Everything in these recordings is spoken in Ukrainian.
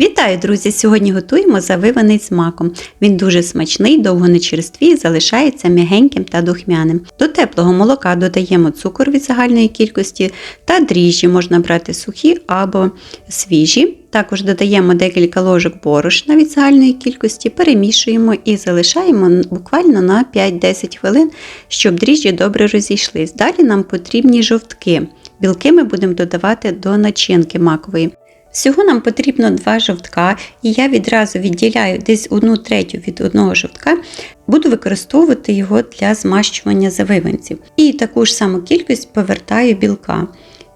Вітаю, друзі! Сьогодні готуємо завиваний з маком. Він дуже смачний, довго не черствіє, залишається м'ягеньким та духмяним. До теплого молока додаємо цукор від загальної кількості та дріжджі можна брати сухі або свіжі. Також додаємо декілька ложок борошна від загальної кількості, перемішуємо і залишаємо буквально на 5-10 хвилин, щоб дріжджі добре розійшлись. Далі нам потрібні жовтки. Білки ми будемо додавати до начинки макової. Всього нам потрібно два жовтка, і я відразу відділяю десь одну третю від одного жовтка, буду використовувати його для змащування завиванців. І таку ж саму кількість повертаю білка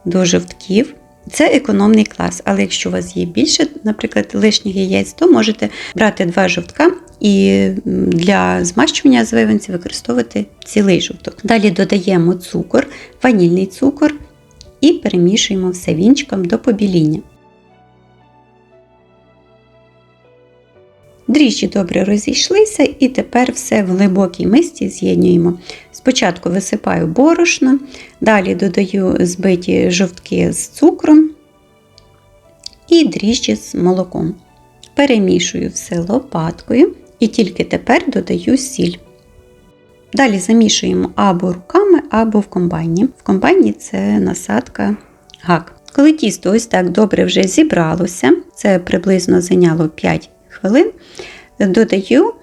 до жовтків. Це економний клас, але якщо у вас є більше, наприклад, лишніх яєць, то можете брати два жовтка і для змащування завиванців використовувати цілий жовток. Далі додаємо цукор, ванільний цукор і перемішуємо все вінчиком до побіління. Дріжджі добре розійшлися і тепер все в глибокій мисці з'єднуємо. Спочатку висипаю борошно, далі додаю збиті жовтки з цукром і дріжджі з молоком. Перемішую все лопаткою і тільки тепер додаю сіль. Далі замішуємо або руками, або в комбайні. В комбайні це насадка гак. Коли тісто ось так добре вже зібралося, це приблизно зайняло 5 хвилин додаю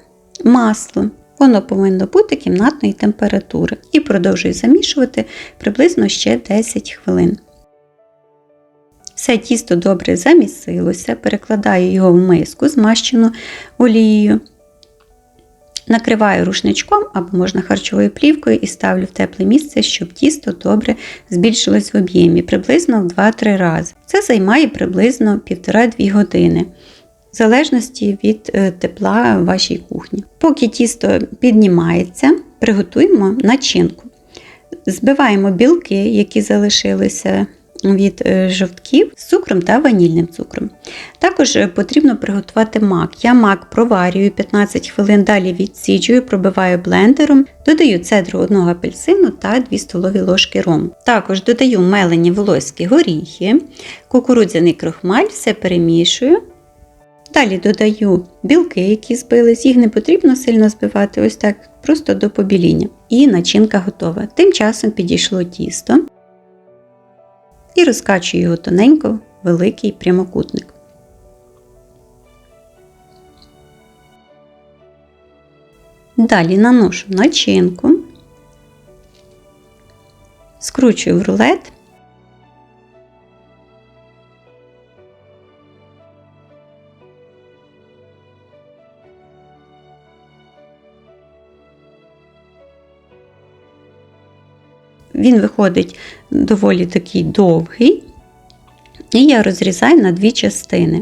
масло. Воно повинно бути кімнатної температури. І продовжую замішувати приблизно ще 10 хвилин. Все тісто добре замісилося, перекладаю його в миску, змащену олією. Накриваю рушничком або можна харчовою плівкою і ставлю в тепле місце, щоб тісто добре збільшилось в об'ємі, приблизно в 2-3 рази. Це займає приблизно 1,5-2 години в залежності від е, тепла вашій кухні. Поки тісто піднімається, приготуємо начинку. Збиваємо білки, які залишилися від е, жовтків з цукром та ванільним цукром. Також е, потрібно приготувати мак. Я мак проварюю 15 хвилин, далі відсіджую, пробиваю блендером, додаю цедру одного апельсину та 2 столові ложки рому. Також додаю мелені волоські горіхи, кукурудзяний крохмаль, все перемішую. Далі додаю білки, які збились, їх не потрібно сильно збивати, ось так, просто до побіління. І начинка готова. Тим часом підійшло тісто і розкачую його тоненько, великий прямокутник. Далі наношу начинку, скручую в рулет. Він виходить доволі такий довгий, і я розрізаю на дві частини.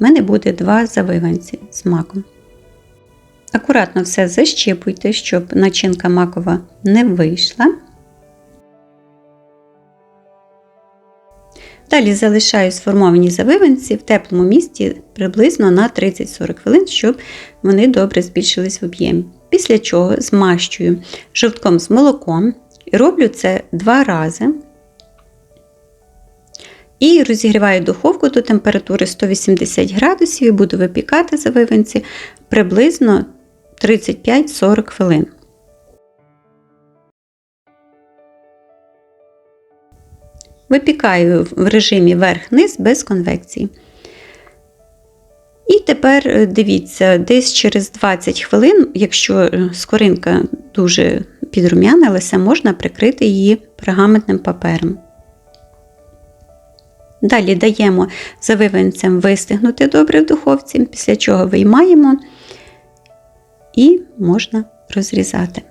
У мене буде два завиванці з маком. Акуратно все защіпуйте, щоб начинка макова не вийшла. Далі залишаю сформовані завиванці в теплому місці приблизно на 30-40 хвилин, щоб вони добре збільшились в об'ємі. Після чого змащую жовтком з молоком. Роблю це два рази. І розігріваю духовку до температури 180 градусів і буду випікати завивинці приблизно 35-40 хвилин. Випікаю в режимі верх-низ без конвекції. І тепер е, дивіться, десь через 20 хвилин, якщо е, скоринка дуже підрум'янилася, можна прикрити її пергаментним папером. Далі даємо завиванцям вистигнути добре в духовці, після чого виймаємо і можна розрізати.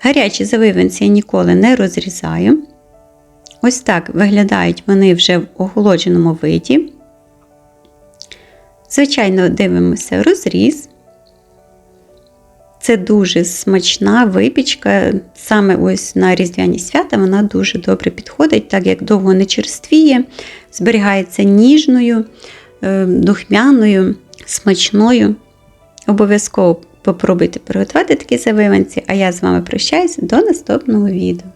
Гарячі завиванці я ніколи не розрізаю. Ось так виглядають вони вже в охолодженому виді. Звичайно, дивимося розріз. Це дуже смачна випічка. Саме ось на Різдвяні свята вона дуже добре підходить, так як довго не черствіє, зберігається ніжною, е, духмяною, смачною. Обов'язково попробуйте приготувати такі завиванці, а я з вами прощаюся до наступного відео.